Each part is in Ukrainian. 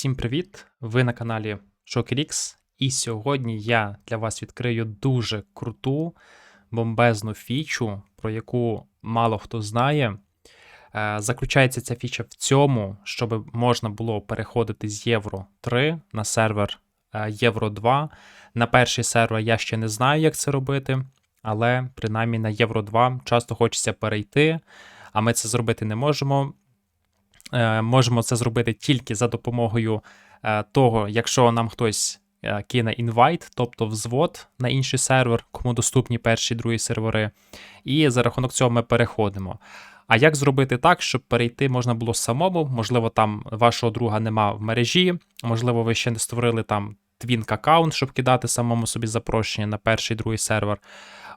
Всім привіт! Ви на каналі ShockRX, і сьогодні я для вас відкрию дуже круту бомбезну фічу, про яку мало хто знає. Е, Заключається ця фіча в цьому, щоб можна було переходити з Євро 3 на сервер е, Євро 2. На перший сервер я ще не знаю, як це робити, але принаймні на Євро 2 часто хочеться перейти, а ми це зробити не можемо. Е, Можемо це зробити тільки за допомогою е, того, якщо нам хтось е, кине інвайт, тобто взвод на інший сервер, кому доступні перші другі сервери. І за рахунок цього ми переходимо. А як зробити так, щоб перейти можна було самому? Можливо, там вашого друга нема в мережі, можливо, ви ще не створили там твінк аккаунт, щоб кидати самому собі запрошення на перший другий сервер.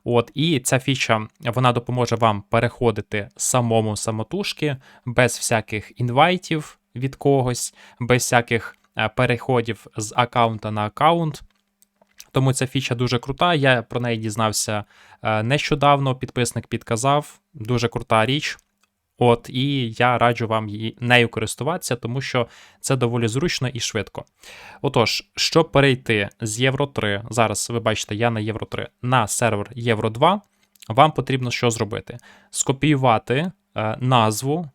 От, і ця фіча вона допоможе вам переходити самому самотужки, без всяких інвайтів від когось, без всяких е, переходів з аккаунта на аккаунт. Тому ця фіча дуже крута. Я про неї дізнався е, нещодавно. Підписник підказав. Дуже крута річ. От, і я раджу вам її нею користуватися, тому що це доволі зручно і швидко. Отож, щоб перейти з Євро 3, зараз ви бачите, я на Євро 3 на сервер Євро 2, вам потрібно що зробити? Скопіювати е, назву е,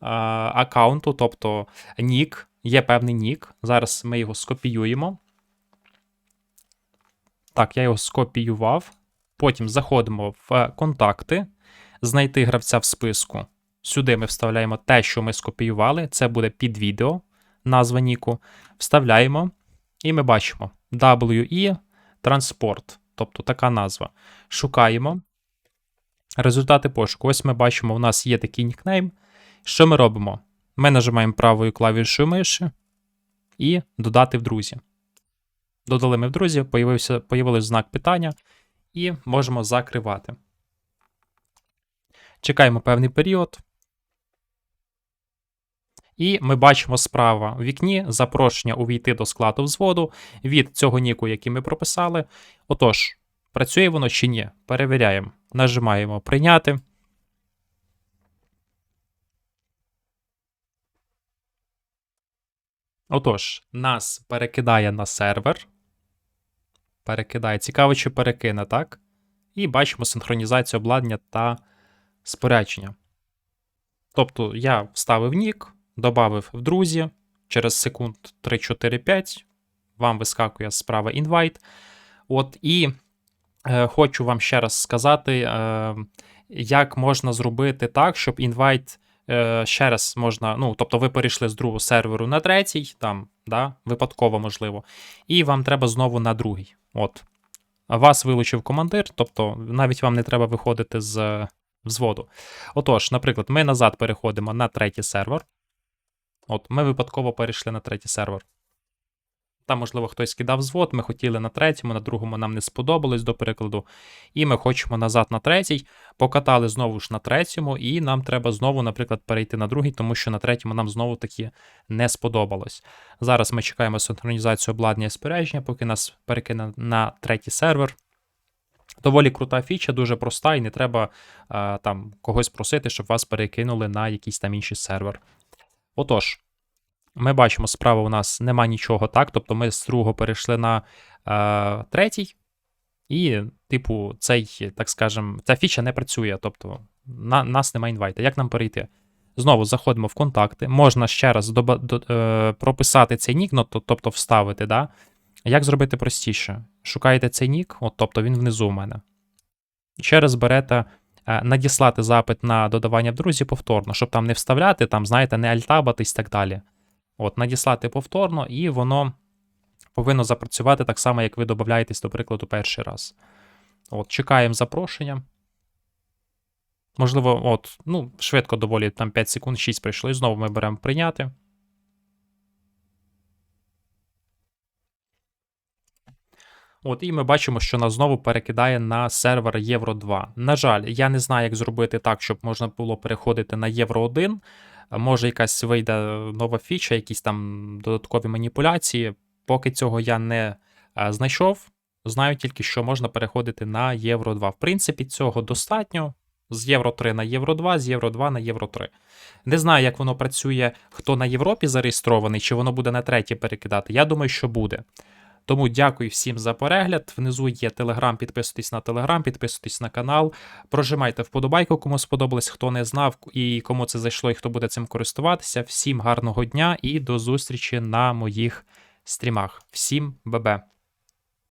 аккаунту, тобто нік, є певний нік. Зараз ми його скопіюємо. Так, я його скопіював. Потім заходимо в контакти, знайти гравця в списку. Сюди ми вставляємо те, що ми скопіювали. Це буде під відео, назва Ніку. Вставляємо, і ми бачимо WE Transport, тобто така назва. Шукаємо. Результати пошуку. Ось ми бачимо, у нас є такий нікнейм. Що ми робимо? Ми нажимаємо правою клавішою миші і додати в друзі. Додали ми в друзі, появився, появився знак питання, і можемо закривати. Чекаємо певний період. І ми бачимо справа в вікні запрошення увійти до складу взводу від цього ніку, який ми прописали. Отож, працює воно чи ні? Перевіряємо. Нажимаємо прийняти. Отож, нас перекидає на сервер. Перекидає. Цікаво, чи перекине, так? І бачимо синхронізацію обладнання та спорядження. Тобто я вставив нік, додав в друзі, через секунд 3-4-5 вам вискакує справа інвайт. От і е, хочу вам ще раз сказати, е, як можна зробити так, щоб інвайт е, ще раз можна. Ну, тобто, ви перейшли з другого серверу на третій, там, да, випадково можливо, і вам треба знову на другий. От. Вас вилучив командир, тобто навіть вам не треба виходити з взводу. Отож, наприклад, ми назад переходимо на третій сервер. От, ми випадково перейшли на третій сервер. Там, можливо, хтось кидав взвод, ми хотіли на третьому, на другому нам не сподобалось, до прикладу. І ми хочемо назад на третій, покатали знову ж на третьому, і нам треба знову, наприклад, перейти на другий, тому що на третьому нам знову таки не сподобалось. Зараз ми чекаємо синхронізацію обладнання і спорядження, поки нас перекине на третій сервер. Доволі крута фіча, дуже проста, і не треба а, там когось просити, щоб вас перекинули на якийсь там інший сервер. Отож, ми бачимо, справа у нас нема нічого так. Тобто ми з другого перейшли на е, третій, і, типу, цей, так скажем, ця фіча не працює. Тобто, на, нас немає інвайта. Як нам перейти? Знову заходимо в контакти. Можна ще раз доба, до, е, прописати цей нік, ну, то- тобто вставити. Да? Як зробити простіше? Шукаєте цей нік, от, тобто він внизу у мене. Ще раз берете надіслати запит на додавання в друзі повторно, щоб там не вставляти, там, знаєте, не альтабатись і так далі. От, надіслати повторно, і воно повинно запрацювати так само, як ви додаєтесь, до прикладу, перший раз. От, чекаємо запрошення. Можливо, от, ну, швидко доволі, там 5 секунд, 6 прийшло, і знову ми беремо прийняти. От, і ми бачимо, що нас знову перекидає на сервер Євро 2. На жаль, я не знаю, як зробити так, щоб можна було переходити на Євро 1. Може, якась вийде нова фіча, якісь там додаткові маніпуляції. Поки цього я не е, знайшов. Знаю тільки, що можна переходити на Євро 2. В принципі, цього достатньо. З Євро 3 на Євро 2, з Євро 2 на Євро 3. Не знаю, як воно працює, хто на Європі зареєстрований, чи воно буде на третій перекидати. Я думаю, що буде. Тому дякую всім за перегляд. Внизу є телеграм, підписуйтесь на телеграм, підписуйтесь на канал. Прожимайте вподобайку, кому сподобалось, хто не знав і кому це зайшло, і хто буде цим користуватися. Всім гарного дня і до зустрічі на моїх стрімах. Всім бебе!